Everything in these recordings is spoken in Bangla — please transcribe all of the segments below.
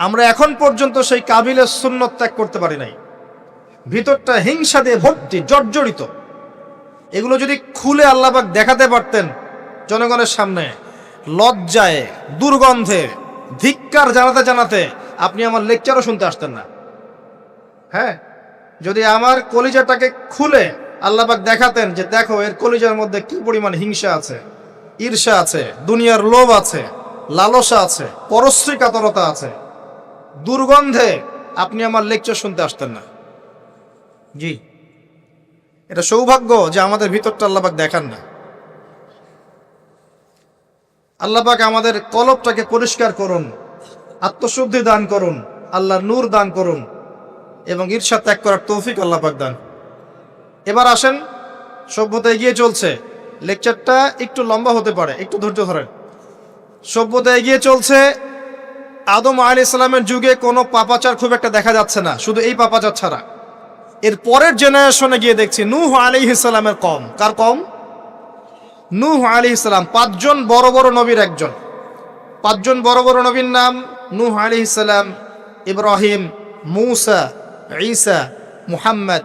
আমরা এখন পর্যন্ত সেই কাবিলের সুন্নত ত্যাগ করতে পারি নাই। ভিতরটা হিংসা দিয়ে ভর্তি, জর্জরিত। এগুলো যদি খুলে আল্লাহবাক দেখাতে পারতেন জনগণের সামনে, লজ্জায়, দুর্গন্ধে, ধিক্কার জানাতে জানাতে আপনি আমার লেকচারও শুনতে আসতেন না। হ্যাঁ যদি আমার কলিজাটাকে খুলে আল্লাহবাক দেখাতেন যে দেখো এর কলিজার মধ্যে কি পরিমাণ হিংসা আছে, ঈর্ষা আছে, দুনিয়ার লোভ আছে, লালসা আছে, পরশ্রী কাতরতা আছে দুর্গন্ধে আপনি আমার লেকচার শুনতে আসতেন না। জি। এটা সৌভাগ্য যে আমাদের ভিতরটা আল্লাহবাক দেখান না। আল্লাহবাক আমাদের কলবটাকে পরিষ্কার করুন আত্মশুদ্ধি দান করুন আল্লাহর নূর দান করুন এবং ঈর্ষা ত্যাগ করার তৌফিক আল্লাহবাক দান। এবার আসেন সভ্যতা এগিয়ে চলছে। লেকচারটা একটু লম্বা হতে পারে একটু ধৈর্য ধরেন। সভ্যতা এগিয়ে চলছে আদম আলী ইসলামের যুগে কোনো পাপাচার খুব একটা দেখা যাচ্ছে না, শুধু এই পাপাচার ছাড়া। এর পরের জেনারেশনে গিয়ে দেখছি নূহ আলী ইসলামের কম। কার কম? নূহ আলী ইসলাম পাঁচজন বড় বড় নবীর একজন। পাঁচজন বড় বড় নবীর নাম নূহ আলী ইসলাম ইব্রাহিম, মুসা, ঈসা, মুহাম্মদ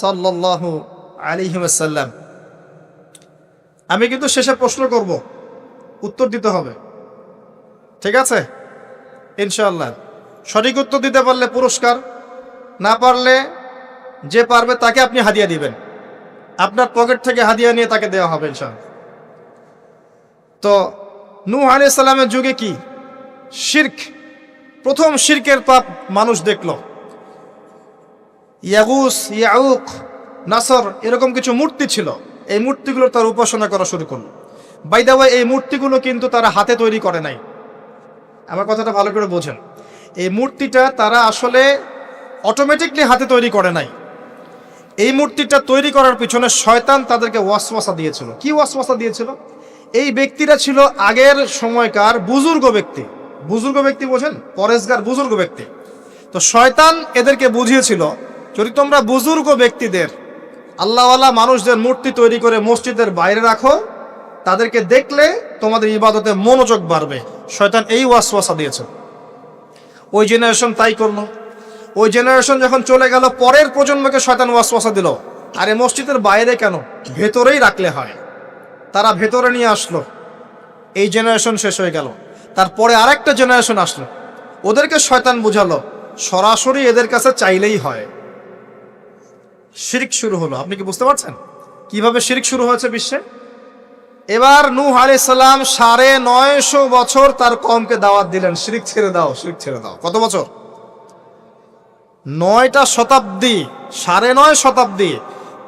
সাল্লাল্লাহু আলাইহি ওয়াসাল্লাম। আমি কিন্তু শেষে প্রশ্ন করব, উত্তর দিতে হবে। ঠিক আছে? ইনশাআল্লাহ। সঠিক উত্তর দিতে পারলে পুরস্কার, না পারলে যে পারবে তাকে আপনি হাদিয়া দিবেন। আপনার পকেট থেকে হাদিয়া নিয়ে তাকে দেওয়া হবে ইনশাআল্লাহ। তো নূহ আলাইহিস সালামের যুগে কি? শির্ক, প্রথম শিরকের পাপ মানুষ দেখল। ইয়াগুস, ইয়াউক, নাসর, এরকম কিছু মূর্তি ছিল। এই মূর্তিগুলো তার উপাসনা করা শুরু করল। বাইদাওয়া এই মূর্তিগুলো কিন্তু তারা হাতে তৈরি করে নাই। আমার কথাটা ভালো করে বোঝেন। এই মূর্তিটা তারা আসলে অটোমেটিকলি হাতে তৈরি করে নাই। এই মূর্তিটা তৈরি করার পিছনে শয়তান তাদেরকে ওয়াসওয়াসা দিয়েছিল। কি ওয়াসওয়াসা দিয়েছিল? এই ব্যক্তিরা ছিল আগের সময়কার বুজুর্গ ব্যক্তি। বুজুর্গ ব্যক্তি বোঝেন? পরেশগার বুজুর্গ ব্যক্তি। তো শয়তান এদেরকে বুঝিয়েছিল, যদি তোমরা বুজুর্গ ব্যক্তিদের, আল্লাহওয়ালা মানুষদের মূর্তি তৈরি করে মসজিদের বাইরে রাখো তাদেরকে দেখলে তোমাদের ইবাদতে মনোযোগ বাড়বে। শয়তান এই ওয়াসওয়াসা দিয়েছে। ওই জেনারেশন তাই করল। ওই জেনারেশন যখন চলে গেল, পরের প্রজন্মকে শয়তান ওয়াসওয়াসা দিল। আরে মসজিদের বাইরে কেন? ভেতরেই রাখলে হয়। তারা ভেতরে নিয়ে আসলো। এই জেনারেশন শেষ হয়ে গেল। তারপরে আরেকটা জেনারেশন আসলো। ওদেরকে শয়তান বুঝালো। সরাসরি এদের কাছে চাইলেই হয়। শিরিক শুরু হলো। আপনি কি বুঝতে পারছেন? কীভাবে শিরিক শুরু হয়েছে বিশ্বে? এবার নূহ আলি সাল্লাম সাড়ে নয়শো বছর তার কমকে দাওয়াত দিলেন। শিরিক ছেড়ে দাও, শিরিক ছেড়ে দাও। কত বছর? নয়টা শতাব্দী, সাড়ে নয় শতাব্দী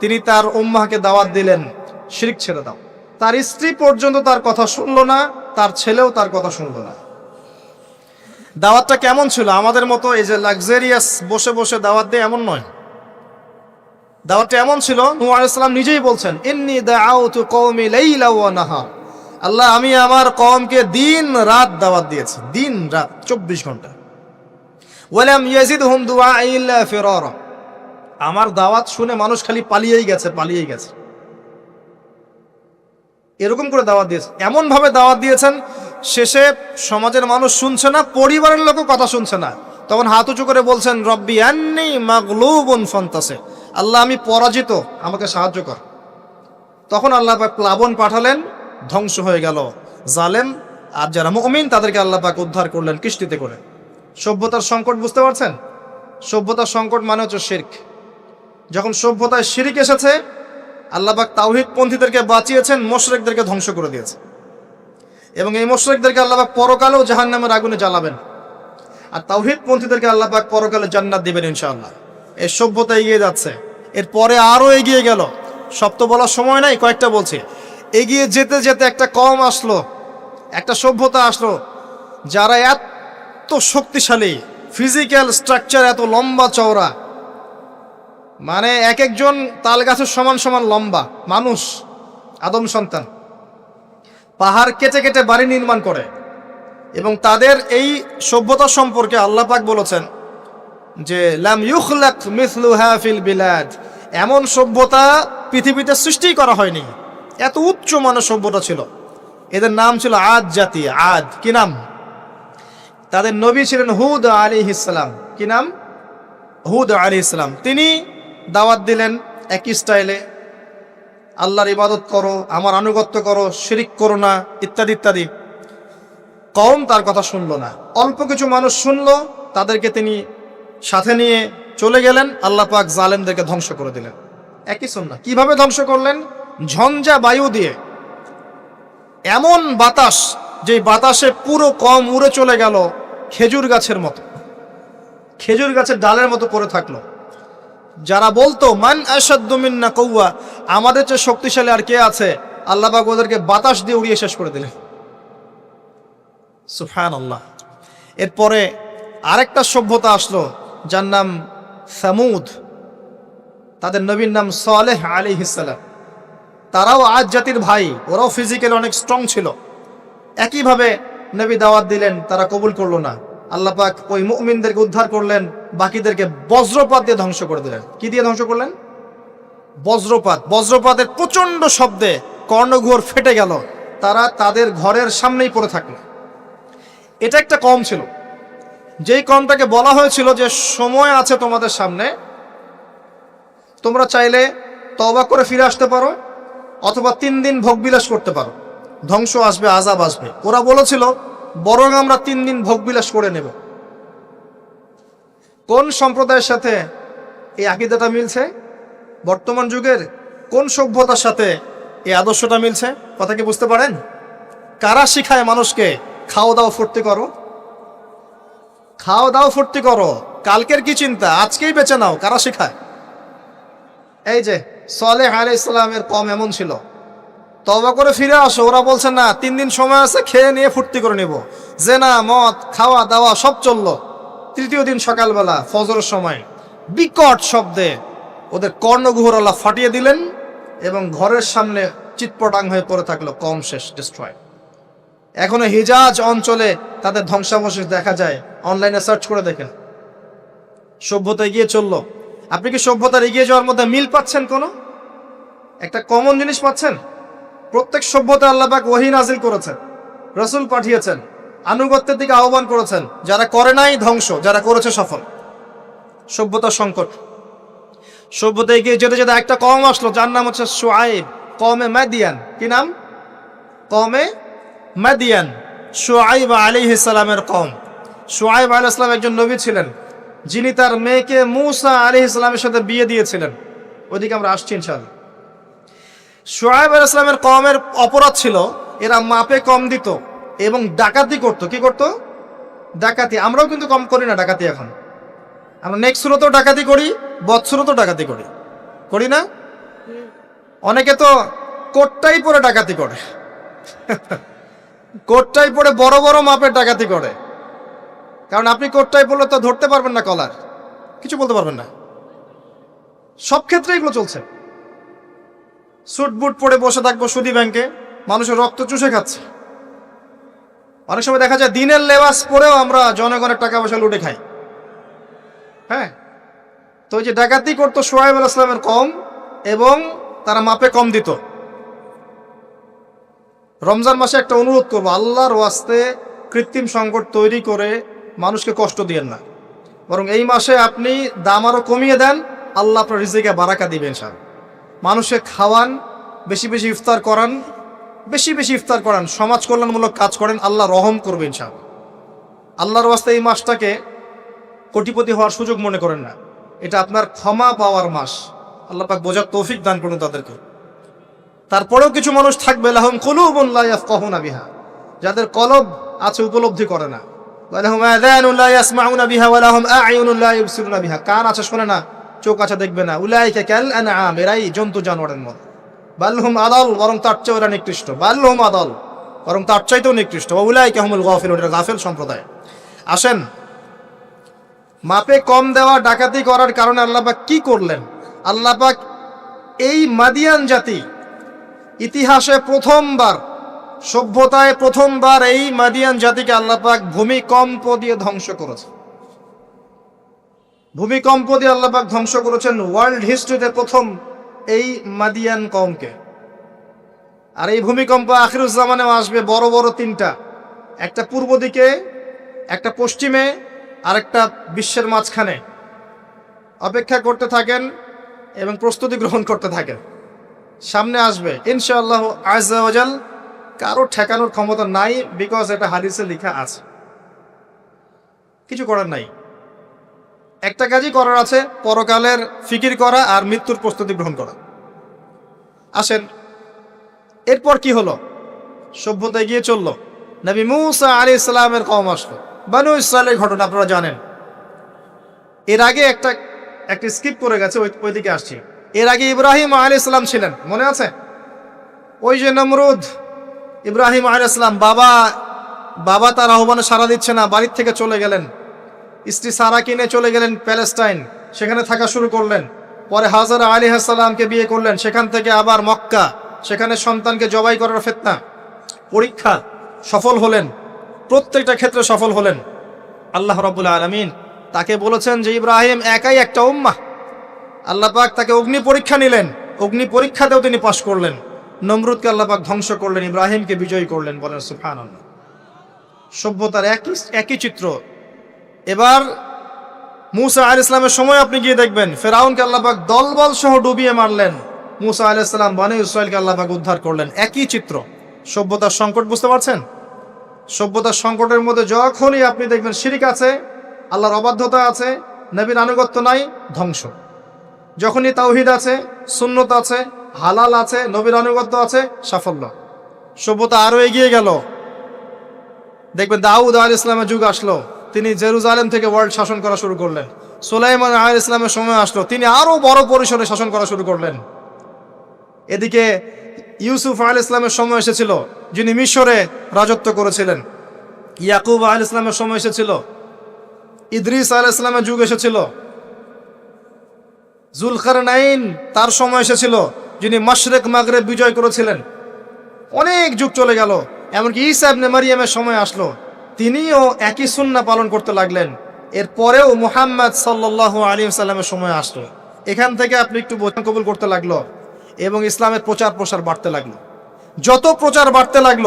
তিনি তার উম্মাকে দাওয়াত দিলেন। শিরিক ছেড়ে দাও। তার স্ত্রী পর্যন্ত তার কথা শুনলো না, তার ছেলেও তার কথা শুনলো না। দাওয়াতটা কেমন ছিল? আমাদের মতো এই যে লাক্সারিয়াস বসে বসে দাওয়াত দেয় এমন নয়। দাওয়াতটা এমন ছিল, নূহ নিজেই বলছেন, ইন্নী দাআউতু কওমি লাইলা ওয়া নাহার। আল্লাহ, আমি আমার কওমকে দিন রাত দাওয়াত দিয়েছি, দিন রাত, চব্বিশ ঘণ্টা। ওয়ালাম ইয়াজিদহুম দুআই ইল্লা ফিরারা। আমার দাওয়াত শুনে মানুষ খালি পালিয়েই গেছে পালিয়েই গেছে। এরকম করে দাওয়াত দিয়েছে। এমন ভাবে দাওয়াত দিয়েছেন, শেষে সমাজের মানুষ শুনছে না, পরিবারের লোকও কথা শুনছে না। তখন হাত উঁচু করে বলছেন, রব্বি আন্নি মাগলুবুন ফন্তাসে আল্লাহ, আমি পরাজিত, আমাকে সাহায্য কর। তখন আল্লাহ পাক প্লাবন পাঠালেন, ধ্বংস হয়ে গেল। জালেম আর যারা মুমিন, তাদেরকে আল্লাহ পাক উদ্ধার করলেন কিস্তিতে করে। সভ্যতার সংকট বুঝতে পারছেন? সভ্যতার সংকট মানে হচ্ছে শির্ক। যখন সভ্যতায় শিরিক এসেছে, আল্লাহ আল্লাহবাক তাওহিদ পন্থীদেরকে বাঁচিয়েছেন, মোশরেকদেরকে ধ্বংস করে দিয়েছে। এবং এই মোশরেকদেরকে আল্লাহবাক পরকালেও জাহান নামের আগুনে জ্বালাবেন। আর তাওহিদ পন্থীদেরকে আল্লাহবাক পরকালে জান্নাত দিবেন ইনশাআল্লাহ। এই সভ্যতা এগিয়ে যাচ্ছে। এরপরে আরও এগিয়ে গেল। সব তো বলার সময় নাই, কয়েকটা বলছি। এগিয়ে যেতে যেতে একটা কম আসলো, একটা সভ্যতা আসলো, যারা এত শক্তিশালী ফিজিক্যাল স্ট্রাকচার এত লম্বা চওড়া মানে এক একজন তাল গাছের সমান সমান লম্বা, মানুষ, আদম সন্তান, পাহাড় কেটে কেটে বাড়ি নির্মাণ করে এবং তাদের এই সভ্যতা সম্পর্কে আল্লাহ পাক বলেছেন যে লাম ইউখলাক মিসলুহা ফিল বিলাদ। এমন সভ্যতা পৃথিবীতে সৃষ্টি করা হয়নি। এত উচ্চ মানের সভ্যতা ছিল। এদের নাম ছিল আদ জাতি, আদ। কি নাম? তাদের নবী ছিলেন হুদ আলী ইসলাম কি নাম? হুদ আলী ইসলাম তিনি দাওয়াত দিলেন একই স্টাইলে, আল্লাহর ইবাদত করো, আমার আনুগত্য করো, শিরিক করো না, ইত্যাদি ইত্যাদি। কম তার কথা শুনলো না। অল্প কিছু মানুষ শুনলো, তাদেরকে তিনি সাথে নিয়ে চলে গেলেন, আল্লাহ পাক জালেমদেরকে ধ্বংস করে দিলেন। একই সুন্না কীভাবে ধ্বংস করলেন? ঝঞ্ঝা বায়ু দিয়ে। এমন বাতাস যে বাতাসে পুরো কম উড়ে চলে গেল খেজুর গাছের মতো। খেজুর গাছের ডালের মতো পড়ে থাকল। যারা বলতো, মান আসাদ্দমিন্না কৌয়া আমাদের চেয়ে শক্তিশালী আর কে আছে? আল্লাহ পাক ওদেরকে বাতাস দিয়ে উড়িয়ে শেষ করে দিলেন। সুফান আল্লাহ এরপরে আরেকটা সভ্যতা আসলো যার নাম সামুদ। তাদের নবীর নাম সালেহ আলী ইসালাম তারাও আজ জাতির ভাই, ওরাও ফিজিক্যালি অনেক স্ট্রং ছিল। একইভাবে নবী দাওয়াত দিলেন, তারা কবুল করল না। আল্লাহ পাক ওই মুমিনদেরকে উদ্ধার করলেন, বাকিদেরকে বজ্রপাত দিয়ে ধ্বংস করে দিলেন। কি দিয়ে ধ্বংস করলেন? বজ্রপাত। বজ্রপাতের প্রচণ্ড শব্দে কর্ণঘোর ফেটে গেল। তারা তাদের ঘরের সামনেই পড়ে থাকল। এটা একটা কম ছিল। যেই কমটাকে বলা হয়েছিল যে সময় আছে তোমাদের সামনে, তোমরা চাইলে তবা করে ফিরে আসতে পারো, অথবা তিন দিন ভোগবিলাস করতে পারো। ধ্বংস আসবে আজাব আসবে। ওরা বলেছিল, বরং আমরা তিন দিন ভোগবিলাস করে নেব। কোন সম্প্রদায়ের সাথে এই আকিদাটা মিলছে? বর্তমান যুগের কোন সভ্যতার সাথে এই আদর্শটা মিলছে? কথা কি বুঝতে পারেন? কারা শিখায় মানুষকে, খাওয়া দাওয়া, ফুর্তি করো? খাও দাও ফুর্তি করো। কালকের কি চিন্তা? আজকেই বেঁচে নাও। কারা শিখায়? এই যে, সলেহ আলি ইসলামের কম এমন ছিল। তবা করে ফিরে আসো। ওরা বলছে, না, তিন দিন সময় আছে, খেয়ে নিয়ে ফুর্তি করে নিব। জেনা, মদ, খাওয়া দাওয়া সব চলল। তৃতীয় দিন সকালবেলা, ফজরের সময়। বিকট শব্দে ওদের কর্ণগুহর আল্লাহ ফাটিয়ে দিলেন এবং ঘরের সামনে চিৎপটাং হয়ে পড়ে থাকল। কম শেষ ডিস্ট্রয় এখনও হিজাজ অঞ্চলে তাদের ধ্বংসাবশেষ দেখা যায়। অনলাইনে সার্চ করে দেখেন। সভ্যতা এগিয়ে চলল। আপনি কি সভ্যতার এগিয়ে যাওয়ার মধ্যে মিল পাচ্ছেন কোনো? একটা কমন জিনিস পাচ্ছেন? প্রত্যেক সভ্যতা আল্লাহবাক ওহি নাজিল করেছেন, রসুল পাঠিয়েছেন, আনুগত্যের দিকে আহ্বান করেছেন, যারা করে নাই ধ্বংস, যারা করেছে সফল। সভ্যতার সংকট। সভ্যতা এগিয়ে যেতে যেতে একটা কম আসলো, যার নাম হচ্ছে সোয়াইব কমে ম্যাদিয়ান কি নাম? কমে মাদিয়ান সোয়াইব আলী ইসলামের কম সোয়াইব আলী ইসলাম একজন নবী ছিলেন। যিনি তার মেয়েকে মুসা আলী ইসলামের সাথে বিয়ে দিয়েছিলেন। ওদিকে আমরা আসছি ইনশাল্লাহ সোয়াইব আলী ইসলামের কমের অপরাধ ছিল, এরা মাপে কম দিত এবং ডাকাতি করত। কি করত? ডাকাতি। আমরাও কিন্তু কম করি না ডাকাতি এখন। আমরা নেক্সট সুরতেও ডাকাতি করি বৎসুরতেও ডাকাতি করি। করি না? অনেকে তো কোটটাই পরে ডাকাতি করে। কোটটাই পরে বড় বড় মাপের ডাকাতি করে। কারণ আপনি কোটটাই পড়লে তো ধরতে পারবেন না কলার। কিছু বলতে পারবেন না। সব ক্ষেত্রে এগুলো চলছে। স্যুট বুট পরে বসে থাকব সুদি ব্যাংকে মানুষের রক্ত চুষে খাচ্ছে। অনেক সময় দেখা যায় দিনের লেবাস পরেও আমরা জনগণের টাকা পয়সা লুটে খাই। হ্যাঁ? তো ওই যে ডাকাতি করতো সোহাইব আল ইসলামের কম এবং তারা মাপে কম দিত। রমজান মাসে একটা অনুরোধ করব, আল্লাহর ওয়াস্তে কৃত্রিম সংকট তৈরি করে মানুষকে কষ্ট দিয়েন না। বরং এই মাসে আপনি দাম আরও কমিয়ে দেন, আল্লাহ আপনার রিজিকে বারাকা দিবেন সার মানুষকে খাওয়ান, বেশি বেশি ইফতার করান, বেশি বেশি ইফতার করান, সমাজ কল্যাণমূলক কাজ করেন, আল্লাহ রহম করবেন সার আল্লাহর ওয়াস্তে এই মাসটাকে কোটিপতি হওয়ার সুযোগ মনে করেন না। এটা আপনার ক্ষমা পাওয়ার মাস। আল্লাহ পাক বোঝার তৌফিক দান করুন তাদেরকে। তারপরেও কিছু মানুষ থাকবে, লাহুম কুলুবুন লা ইয়াফকাহুনা বিহা। যাদের কলব আছে, উপলব্ধি করে না। আছে না, চোখ আছে দেখবে না। কাল এরাই জন্তু জানোয়ারের আদল, বরং ওরা নিকৃষ্ট। আদল, বরং নিকৃষ্ট। এরা গাফিল সম্প্রদায়। আসেন, মাপে কম দেওয়া, ডাকাতি করার কারণে আল্লাপাক কি করলেন? আল্লাপাক এই মাদিয়ান জাতি ইতিহাসে প্রথমবার, সভ্যতায় প্রথমবার এই মাদিয়ান জাতিকে আল্লাপাক ভূমিকম্প দিয়ে ধ্বংস করেছে। ভূমিকম্প দিয়ে আল্লাপাক ধ্বংস করেছেন ওয়ার্ল্ড হিস্ট্রিতে প্রথম এই মাদিয়ান কমকে আর এই ভূমিকম্প আখিরুজ্জামানেও আসবে বড় বড় তিনটা। একটা পূর্ব দিকে, একটা পশ্চিমে, আরেকটা বিশ্বের মাঝখানে। অপেক্ষা করতে থাকেন এবং প্রস্তুতি গ্রহণ করতে থাকেন। সামনে আসবে। ইনশাআল্লাহ আজাল কারও ঠেকানোর ক্ষমতা নাই বিকজ এটা হাদিসে লেখা আছে। কিছু করার নাই। একটা কাজই করার আছে, পরকালের ফিকির করা আর মৃত্যুর প্রস্তুতি গ্রহণ করা। আসেন, এরপর কি হলো? সভ্যতায় গিয়ে চলল। নবী মুসা আলী ইসলামের কম আসলো। বানু ইসরায়েলের ঘটনা আপনারা জানেন। এর আগে একটা একটা স্কিপ করে গেছে, ওই দিকে আসছি। এর আগে ইব্রাহিম আলী ইসলাম ছিলেন, মনে আছে? ওই যে নমরুদ, ইব্রাহিম আলী ইসলাম বাবা বাবা তার আহ্বানে সাড়া দিচ্ছে না, বাড়ির থেকে চলে গেলেন। স্ত্রী সারা কিনে চলে গেলেন প্যালেস্টাইন, সেখানে থাকা শুরু করলেন। পরে হাজার আলী হাসালামকে বিয়ে করলেন, সেখান থেকে আবার মক্কা, সেখানে সন্তানকে জবাই করার ফেতনা। পরীক্ষা সফল হলেন, প্রত্যেকটা ক্ষেত্রে সফল হলেন। আল্লাহ রবুল্লা আলমিন তাকে বলেছেন যে, ইব্রাহিম, একাই একটা উম্মা আল্লাহ পাক তাকে অগ্নি পরীক্ষা নিলেন। অগ্নি পরীক্ষাতেও তিনি পাশ করলেন। নমরুদকে আল্লাহ পাক ধ্বংস করলেন, ইব্রাহিমকে বিজয়ী করলেন বলেন সুফান সভ্যতার একই একই চিত্র। এবার মুসা আল ইসলামের সময় আপনি গিয়ে দেখবেন, ফেরাউনকে আল্লাপাক দলবল সহ ডুবিয়ে মারলেন। মুসা আল ইসলাম বানে ইসরায়েলকে আল্লাপাক উদ্ধার করলেন। একই চিত্র। সভ্যতার সংকট বুঝতে পারছেন? সভ্যতার সংকটের মধ্যে যখনই আপনি দেখবেন শিরিক আছে, আল্লাহর অবাধ্যতা আছে, নবীর আনুগত্য নাই, ধ্বংস। যখনই তাওহিদ আছে, সুন্নত আছে, হালাল আছে, নবীর আনুগত্য আছে, সাফল্য। সভ্যতা আরও এগিয়ে গেল। দেখবেন দাউদ আল ইসলামের যুগ আসলো। তিনি জেরুজালেম থেকে ওয়ার্ল্ড শাসন করা শুরু করলেন। সোলাইমান আল ইসলামের সময় আসলো। তিনি আরও বড় পরিসরে শাসন করা শুরু করলেন। এদিকে ইউসুফ আল ইসলামের সময় এসেছিল, যিনি মিশরে রাজত্ব করেছিলেন। ইয়াকুব আল ইসলামের সময় এসেছিল। ইদ্রিস আল ইসলামের যুগ এসেছিল। জুলখার নাইন তার সময় এসেছিল, যিনি মাশরেক মাগরে বিজয় করেছিলেন। অনেক যুগ চলে গেল, এমনকি ইসা ইবনে মারিয়ামের সময় আসলো। তিনিও একই সুন্না পালন করতে লাগলেন। এরপরেও মুহাম্মদ সাল্লাহ আলী সাল্লামের সময় আসলো। এখান থেকে আপনি একটু বোঝান কবুল করতে লাগল এবং ইসলামের প্রচার প্রসার বাড়তে লাগল। যত প্রচার বাড়তে লাগল,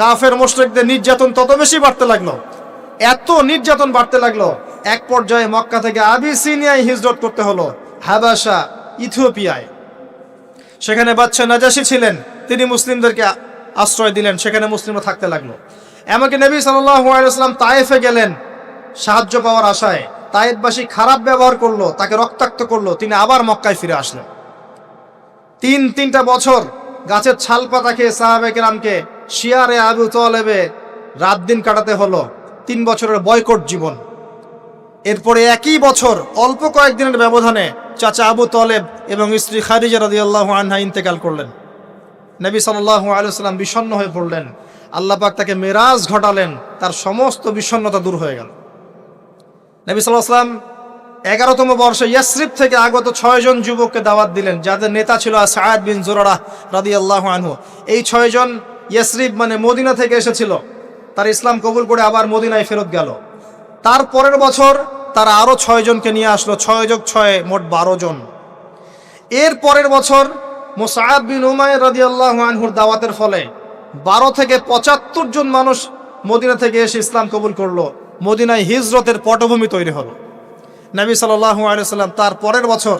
কাফের মোশরেকদের নির্যাতন তত বেশি বাড়তে লাগল। এত নির্যাতন বাড়তে লাগল, এক পর্যায়ে মক্কা থেকে আবিসিনিয়ায় হিজরত করতে হলো। হাবাসা, ইথিওপিয়ায়। সেখানে বাচ্চা নাজাসি ছিলেন, তিনি মুসলিমদেরকে আশ্রয় দিলেন, সেখানে মুসলিমরা থাকতে লাগল। এমনকি নবী সাল্লাম তায়েফে গেলেন, সাহায্য পাওয়ার আশায়। তায়েফবাসী খারাপ ব্যবহার করল, তাকে রক্তাক্ত করল, তিনি আবার মক্কায় ফিরে আসলেন। তিন, তিনটা বছর গাছের ছাল পাতা খেয়ে সাহাবে কেরামকে শিয়ারে আবু তলেবে রাত দিন কাটাতে হলো। তিন বছরের বয়কট জীবন। এরপরে একই বছর, অল্প কয়েকদিনের ব্যবধানে চাচা আবু তলেব এবং স্ত্রী খারিজা আল্লাহ আনহা ইন্তেকাল করলেন। নবী সাল্লাহ আলুসাল্লাম বিষণ্ণ হয়ে পড়লেন। আল্লাহ পাক তাকে মেরাজ ঘটালেন, তার সমস্ত বিষণ্ণতা দূর হয়ে গেল। নবী সাল্লাহ সাল্লাম এগারোতম বর্ষে ইয়াসরিফ থেকে আগত ছয়জন যুবককে দাওয়াত দিলেন, যাদের নেতা ছিল সায়াদ বিন জোরারা রাদি আল্লাহ আনহু। এই ছয়জন ইয়াসরিফ মানে মদিনা থেকে এসেছিল। তার ইসলাম কবুল করে আবার মদিনায় ফেরত গেল। তার পরের বছর তারা আরও ছয়জনকে নিয়ে আসলো। ছয় যোগ ছয় মোট বারো জন। এর পরের বছর মোসাহাব বিন উমায় রাদি আল্লাহ আনহুর দাওয়াতের ফলে বারো থেকে পঁচাত্তর জন মানুষ মদিনা থেকে এসে ইসলাম কবুল করল। মদিনায় হিজরতের পটভূমি তৈরি হলো। নবী সাল্লাহ আলিয়াল্লাম তার পরের বছর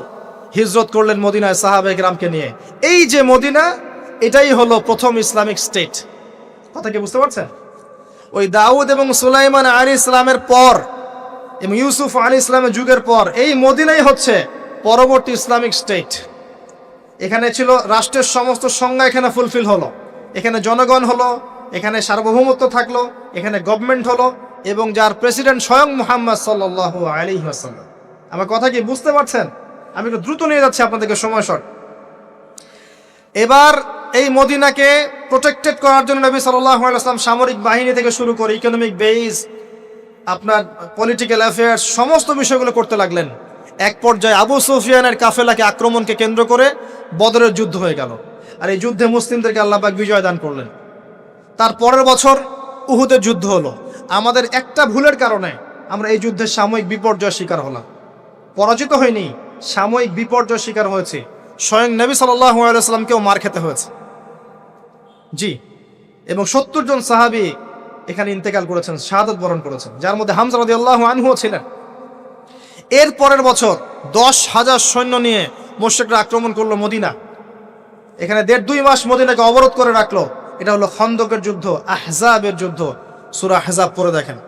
হিজরত করলেন মদিনায় সাহাবে গ্রামকে নিয়ে। এই যে মদিনা, এটাই হলো প্রথম ইসলামিক স্টেট। কথা কি বুঝতে পারছেন? ওই দাউদ এবং সুলাইমান আলী ইসলামের পর এবং ইউসুফ আলী ইসলামের যুগের পর, এই মদিনাই হচ্ছে পরবর্তী ইসলামিক স্টেট। এখানে ছিল রাষ্ট্রের সমস্ত সংজ্ঞা এখানে ফুলফিল হলো। এখানে জনগণ হলো, এখানে সার্বভৌমত্ব থাকল, এখানে গভর্নমেন্ট হলো এবং যার প্রেসিডেন্ট স্বয়ং মোহাম্মদ সাল্লাহ আলী আসাল্লাম আমার কথা কি বুঝতে পারছেন? আমি একটু দ্রুত নিয়ে যাচ্ছি আপনাদেরকে সময় শর্ট। এবার এই মদিনাকে প্রোটেক্টেড করার জন্য নবী সাল্লাহ সামরিক বাহিনী থেকে শুরু করে ইকোনমিক বেইস আপনার পলিটিক্যাল অ্যাফেয়ার্স সমস্ত বিষয়গুলো করতে লাগলেন। এক পর্যায়ে আবু সুফিয়ানের কাফেলাকে আক্রমণকে কেন্দ্র করে বদরের যুদ্ধ হয়ে গেল। আর এই যুদ্ধে মুসলিমদেরকে আল্লাহবাক বিজয় দান করলেন। তার পরের বছর উহুদের যুদ্ধ হলো। আমাদের একটা ভুলের কারণে আমরা এই যুদ্ধের সাময়িক বিপর্যয় শিকার হলাম। পরাজিত হয়নি, সাময়িক বিপর্যয় শিকার হয়েছে। স্বয়ং নবী সাল্লামকেও মার খেতে হয়েছে। জি, এবং সত্তর জন সাহাবি এখানে ইন্তেকাল করেছেন, শাহাদত বরণ করেছেন, যার মধ্যে হামজা রাদি আল্লাহ আনহুও ছিলেন। এর পরের বছর দশ হাজার সৈন্য নিয়ে মোশেকরা আক্রমণ করল মদিনা। এখানে দেড় দুই মাস মদিনাকে অবরোধ করে রাখল। এটা হলো খন্দকের যুদ্ধ, আহজাবের যুদ্ধ। সুরা আহজাব পরে দেখেন।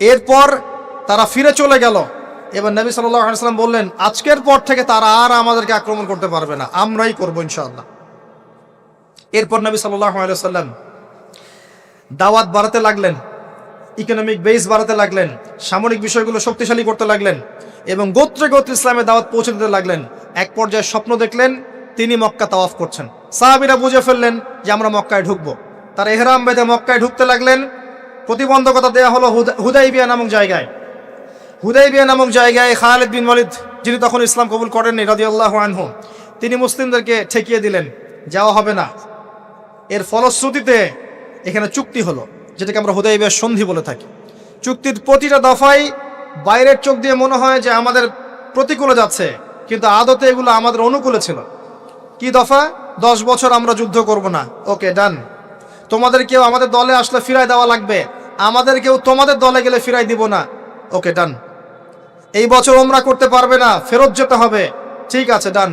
এরপর তারা ফিরে চলে গেল। এবার নবী সাল্লাম বললেন, আজকের পর থেকে তারা আর আমাদেরকে আক্রমণ করতে পারবে না, আমরাই করব ইনশাআল্লাহ। এরপর নবী সাল্লাম দাওয়াত বাড়াতে লাগলেন ইকোনমিক বেস বাড়াতে লাগলেন, সামরিক বিষয়গুলো শক্তিশালী করতে লাগলেন এবং গোত্রে গোত্র ইসলামের দাওয়াত পৌঁছে দিতে লাগলেন। এক পর্যায়ে স্বপ্ন দেখলেন, তিনি মক্কা তাওয়াফ করছেন। সাহাবিরা বুঝে ফেললেন যে আমরা মক্কায় ঢুকবো। তার এহরাম বেঁধে মক্কায় ঢুকতে লাগলেন। প্রতিবন্ধকতা দেওয়া হলো হুদা- হুদাইবিয়া নামক জায়গায়। হুদাইবিয়া নামক জায়গায় খালেদ বিন ওয়ালিদ, যিনি তখন ইসলাম কবুল করেননি, রাদিয়াল্লাহু আনহু, তিনি মুসলিমদেরকে ঠেকিয়ে দিলেন, যাওয়া হবে না। এর ফলশ্রুতিতে এখানে চুক্তি হলো, যেটাকে আমরা হুদাইবিয়ার সন্ধি বলে থাকি। চুক্তির প্রতিটা দফাই বাইরের চোখ দিয়ে মনে হয় যে আমাদের প্রতিকূলে যাচ্ছে, কিন্তু আদতে এগুলো আমাদের অনুকূলে ছিল। কি দফা? দশ বছর আমরা যুদ্ধ করব না। ওকে, ডান। তোমাদের কেউ আমাদের দলে আসলে ফিরাই দেওয়া লাগবে। আমাদের কেউ তোমাদের দলে গেলে ফিরাই দিব না। ওকে, ডান। এই বছর ওমরা করতে পারবে না, ফেরত যেতে হবে। ঠিক আছে, ডান।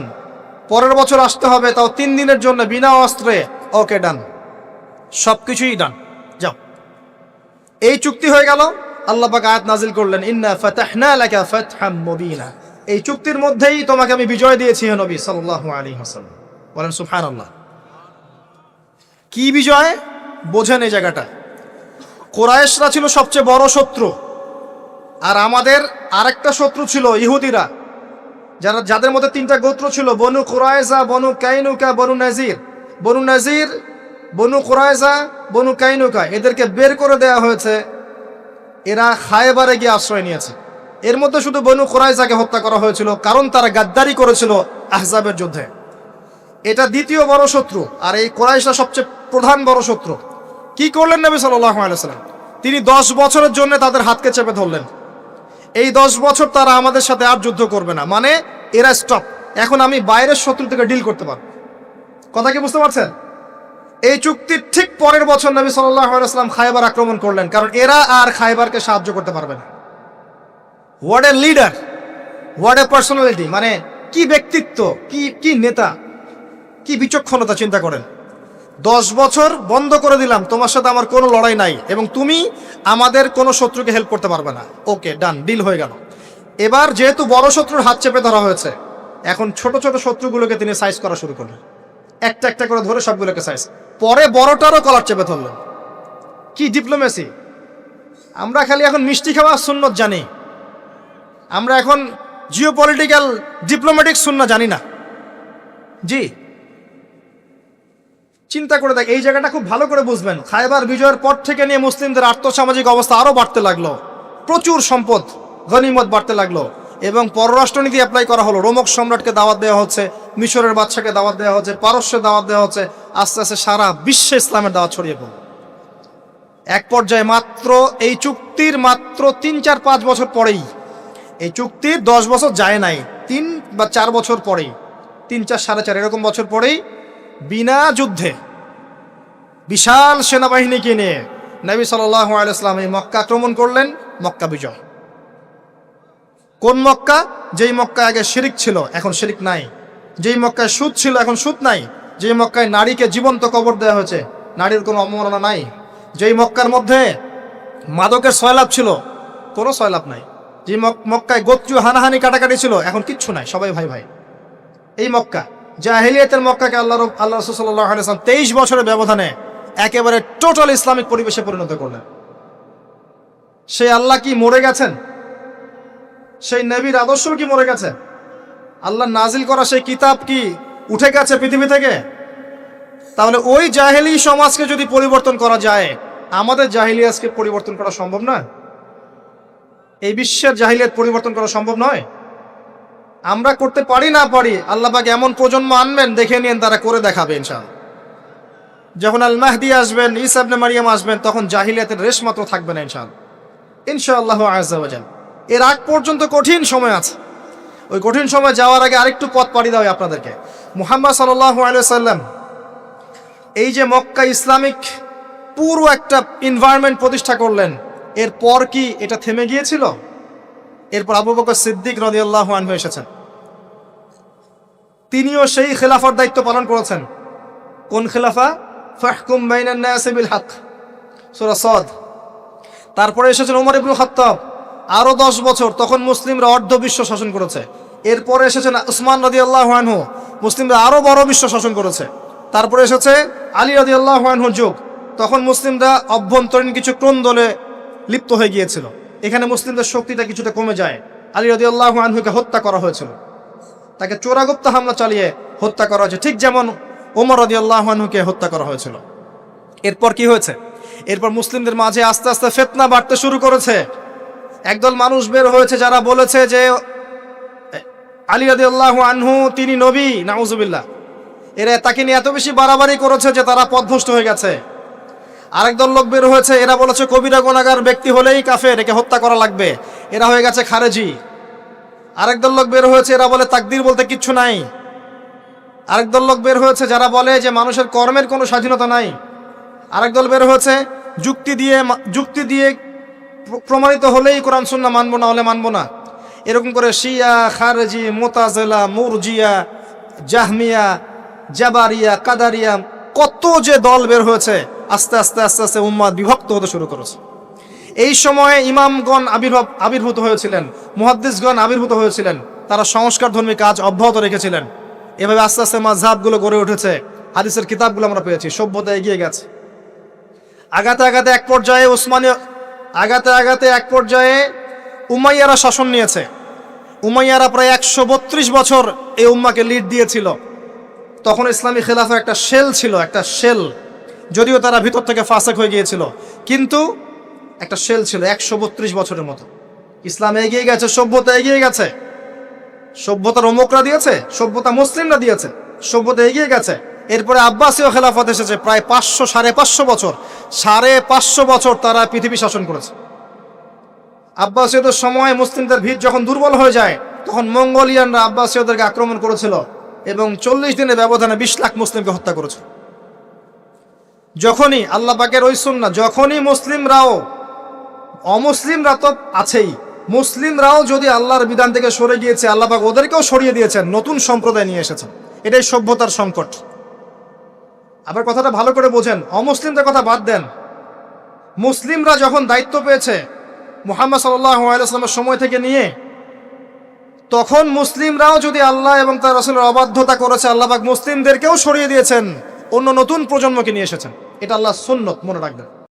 পরের বছর আসতে হবে, তাও তিন দিনের জন্য, বিনা অস্ত্রে। ওকে, ডান। সব কিছুই ডান যাও। এই চুক্তি হয়ে গেল। আল্লাহ পাক আয়াত নাজিল করলেন, ইন্না ফাতাহনা লাকা ফাতহাম মুবিনা। এই চুক্তির মধ্যেই তোমাকে আমি বিজয় দিয়েছি হে নবী সাল্লাল্লাহু আলাইহি ওয়াসাল্লাম। বলেন, সুবহানাল্লাহ। কি বিজয়? বোঝেন এই জায়গাটা। কোরায়েশরা ছিল সবচেয়ে বড় শত্রু। আর আমাদের আরেকটা শত্রু ছিল ইহুদিরা। যারা, যাদের মধ্যে তিনটা গোত্র ছিল, বনু কোরায়জা বনু কাইনুকা, বনু নাজির। বনু নাজির বনু কোরায়জা বনু কাইনুকা, এদেরকে বের করে দেওয়া হয়েছে। এরা খায়বারে গিয়ে আশ্রয় নিয়েছে। এর মধ্যে শুধু বনু কোরাইজাকে হত্যা করা হয়েছিল, কারণ তারা গাদ্দারি করেছিল আহজাবের যুদ্ধে। এটা দ্বিতীয় বড় শত্রু, আর এই কোরাইশরা সবচেয়ে প্রধান বড় শত্রু। কি করলেন নবী সাল্লাহ আলাইসাল্লাম তিনি দশ বছরের জন্য তাদের হাতকে চেপে ধরলেন। এই দশ বছর তারা আমাদের সাথে আর যুদ্ধ করবে না। মানে এরা স্টপ এখন আমি বাইরের শত্রু থেকে ডিল করতে পারব। কথা কি বুঝতে পারছেন? এই চুক্তির ঠিক পরের বছর নবী সাল্লাম খাইবার আক্রমণ করলেন, কারণ এরা আর খাইবারকে সাহায্য করতে পারবে না। What a leader what a personality মানে কি ব্যক্তিত্ব, কি কি নেতা, কি বিচক্ষণতা চিন্তা করেন। দশ বছর বন্ধ করে দিলাম, তোমার সাথে আমার কোনো লড়াই নাই এবং তুমি আমাদের কোনো শত্রুকে হেল্প করতে পারবে না। ওকে ডান ডিল হয়ে গেল। এবার যেহেতু বড় শত্রুর হাত চেপে ধরা হয়েছে, এখন ছোট ছোট শত্রুগুলোকে তিনি সাইজ করা শুরু করলেন। একটা একটা করে ধরে সবগুলোকে সাইজ পরে বড়টারও কলার চেপে ধরলেন। কি ডিপ্লোমেসি আমরা খালি এখন মিষ্টি খাওয়া সুন্নত জানি। আমরা এখন জিও পলিটিক্যাল ডিপ্লোম্যাটিক শূন্য জানি না। জি। চিন্তা করে দেখ, এই জায়গাটা খুব ভালো করে বুঝবেন। খাইবার বিজয়ের পর থেকে নিয়ে মুসলিমদের আর্থসামাজিক অবস্থা আরও বাড়তে লাগল। প্রচুর সম্পদ, গনিমত বাড়তে লাগল। এবং পররাষ্ট্রনীতি অ্যাপ্লাই করা হলো। রোমক সম্রাটকে দাওয়াত দেওয়া হচ্ছে, মিশরের বাচ্চাকে দাওয়াত দেওয়া হচ্ছে পারস্যের দাওয়াত দেওয়া হচ্ছে, আস্তে আস্তে সারা বিশ্বে ইসলামের দাওয়াত ছড়িয়ে পড়ল। এক পর্যায়ে মাত্র এই চুক্তির মাত্র তিন, চার, পাঁচ বছর পরেই, এই চুক্তির দশ বছর যায় নাই, তিন বা চার বছর পরেই, তিন, চার, সাড়ে চার এরকম বছর পরেই বিনা যুদ্ধে বিশাল সেনাবাহিনীকে নিয়ে নবী সাল্লাম এই মক্কা আক্রমণ করলেন, মক্কা বিজয়। কোন মক্কা? যেই মক্কা আগে শিরিক ছিল, এখন শিরিক নাই। যেই মক্কায় সুদ ছিল, এখন সুদ নাই। যেই মক্কায় নারীকে জীবন্ত কবর দেওয়া হয়েছে, নারীর কোনো অবমাননা নাই। যেই মক্কার মধ্যে মাদকের সয়লাভ ছিল, কোনো সয়লাভ নাই। যে মক্কায় গোত্রীয় হানাহানি কাটাকাটি ছিল, এখন কিচ্ছু নাই, সবাই ভাই ভাই। এই মক্কা, জাহিলিয়াতের মক্কাকে আল্লাহ আল্লাহ রসুল্লাহ তেইশ বছরের ব্যবধানে একেবারে টোটাল ইসলামিক পরিবেশে পরিণত করলেন। সেই আল্লাহ কি মরে গেছেন? সেই নবীর আদর্শ কি মরে গেছে? আল্লাহ নাজিল করা সেই কিতাব কি উঠে গেছে পৃথিবী থেকে? তাহলে ওই জাহেলি সমাজকে যদি পরিবর্তন করা যায়, আমাদের জাহিলিয়াসকে পরিবর্তন করা সম্ভব না এই বিশ্বের জাহিলিয়াত পরিবর্তন করা সম্ভব নয়? আমরা করতে পারি না পারি আল্লাহ পাক এমন প্রজন্ম আনবেন, দেখে নিন, তারা করে দেখাবে ইনশাল যখন আল মাহদি আসবেন ইসাবনে মারিয়াম আসবেন, তখন জাহিলিয়াতের রেশ মাত্র থাকবে না ইনশাআল্লাহ। ইনশাআল্লাহ আজাল এর আগ পর্যন্ত কঠিন সময় আছে। ওই কঠিন সময় যাওয়ার আগে আরেকটু পথ পাড়ি দেওয়া আপনাদেরকে। মুহাম্মদ সাল্লাহ আলিয়া সাল্লাম এই যে মক্কা ইসলামিক পুরো একটা এনভায়রনমেন্ট প্রতিষ্ঠা করলেন, এরপর কি এটা থেমে গিয়েছিল? এরপর আবু বকর সিদ্দিক রদিয়াল্লাহ আনহু এসেছেন। তিনিও সেই খেলাফার দায়িত্ব পালন করেছেন। কোন খেলাফা? ফাহকুম বাইনান নাস বিল হক, সূরা সদ। তারপরে এসেছেন ওমর ইবনুল খাত্তাব। আরও দশ বছর তখন মুসলিমরা অর্ধ বিশ্ব শাসন করেছে। এরপরে এসেছেন উসমান রদি আল্লাহ আনহু। মুসলিমরা আরও বড় বিশ্ব শাসন করেছে। তারপরে এসেছে আলী রদি আল্লাহ আনহুর যুগ। তখন মুসলিমরা অভ্যন্তরীণ কিছু ক্রন্দলে লিপ্ত হয়ে গিয়েছিল? এখানে মুসলিমদের শক্তিটা কিছুটা কমে যায়। আলী রদি আল্লাহ আনহুকে হত্যা করা হয়েছিল। তাকে চোরাগুপ্ত হামলা চালিয়ে হত্যা করা হয়েছে। ঠিক যেমন ওমর রদি আল্লাহ আনহুকে হত্যা করা হয়েছিল। এরপর কি হয়েছে? এরপর মুসলিমদের মাঝে আস্তে আস্তে ফেতনা বাড়তে শুরু করেছে। একদল মানুষ বের হয়েছে যারা বলেছে যে আলী রাদি আল্লাহ আনহু, তিনি নবী, নাউজুবিল্লাহ। এরা তাকে নিয়ে এত বেশি বাড়াবাড়ি করেছে যে তারা পথভ্রষ্ট হয়ে গেছে। আরেক দল লোক বের হয়েছে, এরা বলেছে কবিরা গোনাগার ব্যক্তি হলেই কাফের, একে হত্যা করা লাগবে। এরা হয়ে গেছে খারেজি। আরেক দল লোক বের হয়েছে, এরা বলে তাকদির বলতে কিচ্ছু নাই। আরেক দল লোক বের হয়েছে যারা বলে যে মানুষের কর্মের কোনো স্বাধীনতা নাই। আরেক দল বের হয়েছে, যুক্তি দিয়ে যুক্তি দিয়ে প্রমাণিত হলেই কোরআন, সুন্না মানবো না হলে মানবো না। এরকম করে শিয়া, খারেজি, মোতাজেলা, মুরজিয়া, জাহমিয়া, জাবারিয়া, কাদারিয়া, কত যে দল বের হয়েছে, আস্তে আস্তে আস্তে আস্তে উম্মাদ বিভক্ত হতে শুরু করেছে। এই সময়ে ইমামগণ আবির্ভাব আবির্ভূত হয়েছিলেন, মুহাদ্দিসগণ আবির্ভূত হয়েছিলেন, তারা সংস্কার ধর্মী কাজ অব্যাহত রেখেছিলেন। এভাবে আস্তে আস্তে মাঝহাবগুলো গড়ে উঠেছে, হাদিসের কিতাবগুলো আমরা পেয়েছি, সভ্যতা এগিয়ে গেছে। আগাতে আগাতে এক পর্যায়ে ওসমানীয় আগাতে আগাতে এক পর্যায়ে উমাইয়ারা শাসন নিয়েছে। উমাইয়ারা প্রায় একশো বত্রিশ বছর এই উম্মাকে লিড দিয়েছিল। তখন ইসলামী খেলাফা একটা শেল ছিল, একটা শেল যদিও তারা ভিতর থেকে ফাসেক হয়ে গিয়েছিল, কিন্তু একটা শেল ছিল একশো বত্রিশ বছরের মতো। ইসলাম এগিয়ে গেছে, সভ্যতা এগিয়ে গেছে। সভ্যতার অমুকরা দিয়েছে, সভ্যতা মুসলিমরা দিয়েছে, সভ্যতা এগিয়ে গেছে। এরপরে আব্বাসীয় খেলাফত এসেছে প্রায় পাঁচশো, সাড়ে পাঁচশো বছর। সাড়ে পাঁচশো বছর তারা পৃথিবী শাসন করেছে। আব্বাসীয়দের সময় মুসলিমদের ভিড় যখন দুর্বল হয়ে যায়, তখন মঙ্গোলিয়ানরা আব্বাসীয়দেরকে আক্রমণ করেছিল এবং চল্লিশ দিনের ব্যবধানে বিশ লাখ মুসলিমকে হত্যা করেছিল যখনই আল্লাহ পাকের ওই সুন্না যখনই মুসলিমরাও, অমুসলিমরা তো আছেই, মুসলিমরাও যদি আল্লাহর বিধান থেকে সরে গিয়েছে, আল্লাহ পাক ওদেরকেও সরিয়ে দিয়েছেন, নতুন সম্প্রদায় নিয়ে এসেছেন। এটাই সভ্যতার সংকট। আবার কথাটা ভালো করে বোঝেন। অমুসলিমদের কথা বাদ দেন। মুসলিমরা যখন দায়িত্ব পেয়েছে মুহাম্মদ সাল্লামের সময় থেকে নিয়ে, তখন মুসলিমরাও যদি আল্লাহ এবং তার রসুলের অবাধ্যতা করেছে, আল্লাহবাক মুসলিমদেরকেও সরিয়ে দিয়েছেন, অন্য নতুন প্রজন্মকে নিয়ে এসেছেন। এটা আল্লাহ সুন্নত, মনে রাখবেন।